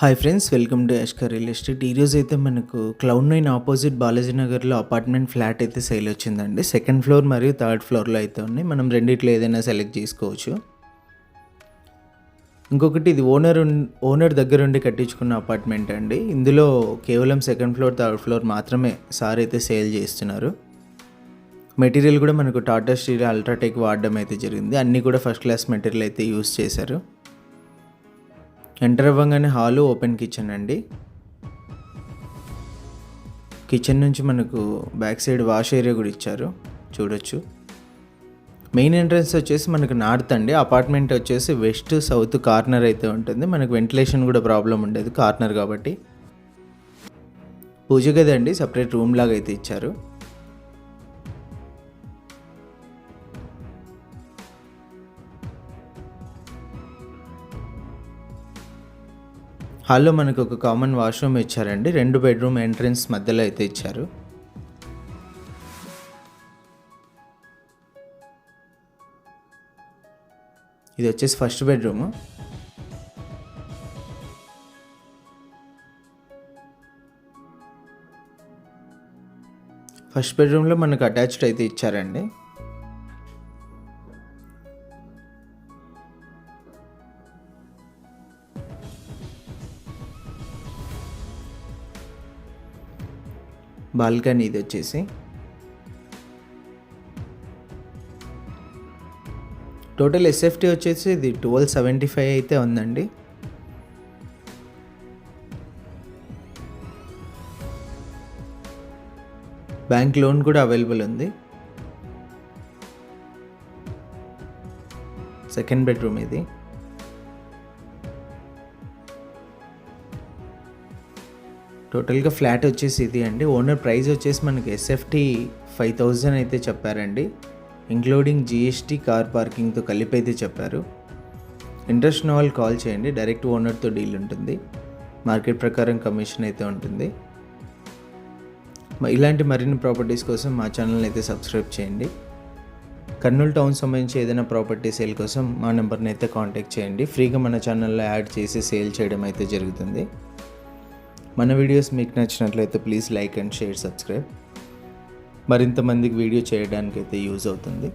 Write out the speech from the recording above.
Hi friends welcome to Yashkar real estate ఈరోజు అయితే మనకు క్లౌడ్ నైన్ ఆపోజిట్ బాలాజీ నగర్లో అపార్ట్మెంట్ ఫ్లాట్ అయితే సేల్ వచ్చిందండి. సెకండ్ ఫ్లోర్ మరియు థర్డ్ ఫ్లోర్లో అయితే ఉన్నాయి. మనం రెండిట్లో ఏదైనా సెలెక్ట్ చేసుకోవచ్చు. ఇంకొకటి ఇది ఓనర్ ఓనర్ దగ్గర ఉండి కట్టించుకున్న అపార్ట్మెంట్ అండి. ఇందులో కేవలం సెకండ్ ఫ్లోర్ థర్డ్ ఫ్లోర్ మాత్రమే సార్ అయితే సేల్ చేస్తున్నారు. మెటీరియల్ కూడా మనకు టాటా స్టీల్ అల్ట్రాటెక్ వాడడం అయితే జరిగింది. అన్నీ కూడా ఫస్ట్ క్లాస్ మెటీరియల్ అయితే యూస్ చేశారు. ఎంటర్ అవ్వగానే హాలు ఓపెన్ కిచెన్ అండి. కిచెన్ నుంచి మనకు బ్యాక్ సైడ్ వాష్ ఏరియా కూడా ఇచ్చారు. చూడొచ్చు. మెయిన్ ఎంట్రన్స్ వచ్చేసి మనకు నార్త్ అండి. అపార్ట్మెంట్ వచ్చేసి వెస్ట్ సౌత్ కార్నర్ అయితే ఉంటుంది. మనకు వెంటిలేషన్ కూడా ప్రాబ్లం ఉండేది. కార్నర్ కాబట్టి. పూజ గది అండి. సపరేట్ రూమ్ లాగా అయితే ఇచ్చారు. హాల్లో మనకు ఒక కామన్ వాష్రూమ్ ఇచ్చారండి. రెండు బెడ్రూమ్ ఎంట్రన్స్ మధ్యలో అయితే ఇచ్చారు. ఇది వచ్చేసి ఫస్ట్ బెడ్రూమ్. ఫస్ట్ బెడ్రూమ్లో మనకు అటాచ్డ్ అయితే ఇచ్చారండి. బాల్కనీ ఇది వచ్చేసి. టోటల్ ఎస్ఎఫ్టీ వచ్చేసి ఇది ట్వెల్వ్ సెవెంటీ ఫైవ్ అయితే ఉందండి. బ్యాంక్ లోన్ కూడా అవైలబుల్ ఉంది. సెకండ్ బెడ్రూమ్ ఇది. టోటల్గా ఫ్లాట్ వచ్చేసి ఇది అండి. ఓనర్ ప్రైస్ వచ్చేసి మనకి ఎస్ఎఫ్టీ ఫైవ్ థౌజండ్ అయితే చెప్పారండి. ఇంక్లూడింగ్ జిఎస్టీ కార్ పార్కింగ్తో కలిపి అయితే చెప్పారు. ఇంట్రెస్ట్ ఉన్న వాళ్ళు కాల్ చేయండి. డైరెక్ట్ ఓనర్తో డీల్ ఉంటుంది. మార్కెట్ ప్రకారం కమిషన్ అయితే ఉంటుంది. ఇలాంటి మరిన్ని ప్రాపర్టీస్ కోసం మా ఛానల్ని అయితే సబ్స్క్రైబ్ చేయండి. కర్నూలు టౌన్ సంబంధించి ఏదైనా ప్రాపర్టీ సేల్ కోసం మా నెంబర్ని అయితే కాంటాక్ట్ చేయండి. ఫ్రీగా మన ఛానల్లో యాడ్ చేసి సేల్ చేయడం అయితే జరుగుతుంది. మన వీడియోస్ మీకు నచ్చినట్లయితే please like and share subscribe మరింతమందికి video చేయడానికి అయితే యూజ్ అవుతుంది.